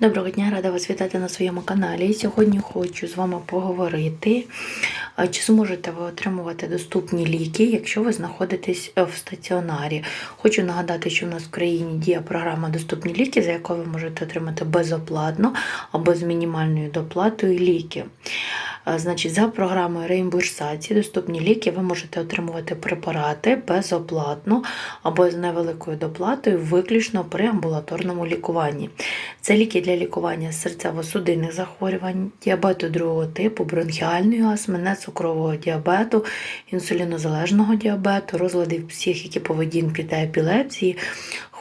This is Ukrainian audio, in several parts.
Доброго дня, рада вас вітати на своєму каналі. Сьогодні хочу з вами поговорити, чи зможете ви отримувати доступні ліки, якщо ви знаходитесь е, в стаціонарі. Хочу нагадати, що в нас в країні діє програма Доступні ліки, за якою ви можете отримати безоплатно або з мінімальною доплатою ліки. Значить, за програмою реімбурсації доступні ліки ви можете отримувати препарати безоплатно або з невеликою доплатою, виключно при амбулаторному лікуванні. Це ліки для лікування серцево-судинних захворювань, діабету другого типу, бронхіальної астми, нецукрового діабету, інсулінозалежного діабету, розладів психіки, поведінки та епілепсії,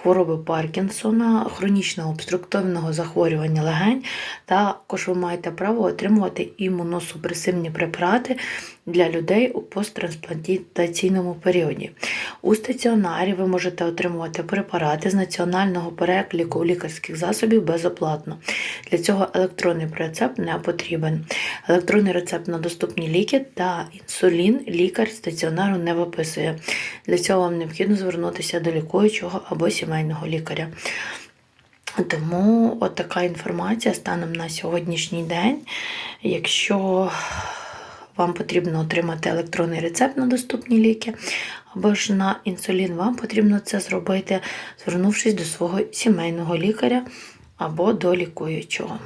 хвороби Паркінсона, хронічного обструктивного захворювання легень. Також ви маєте право отримувати імуносупресивні препарати для людей у посттрансплантаційному періоді. У стаціонарі ви можете отримувати препарати з національного переліку лікарських засобів безоплатно. Для цього електронний рецепт не потрібен. Електронний рецепт на доступні ліки та інсулін лікар стаціонару не виписує. Для цього вам необхідно звернутися до лікуючого або сімейного лікаря. Тому от така інформація станом на сьогоднішній день. Якщо вам потрібно отримати електронний рецепт на доступні ліки, або ж на інсулін, вам потрібно це зробити, звернувшись до свого сімейного лікаря або до лікуючого.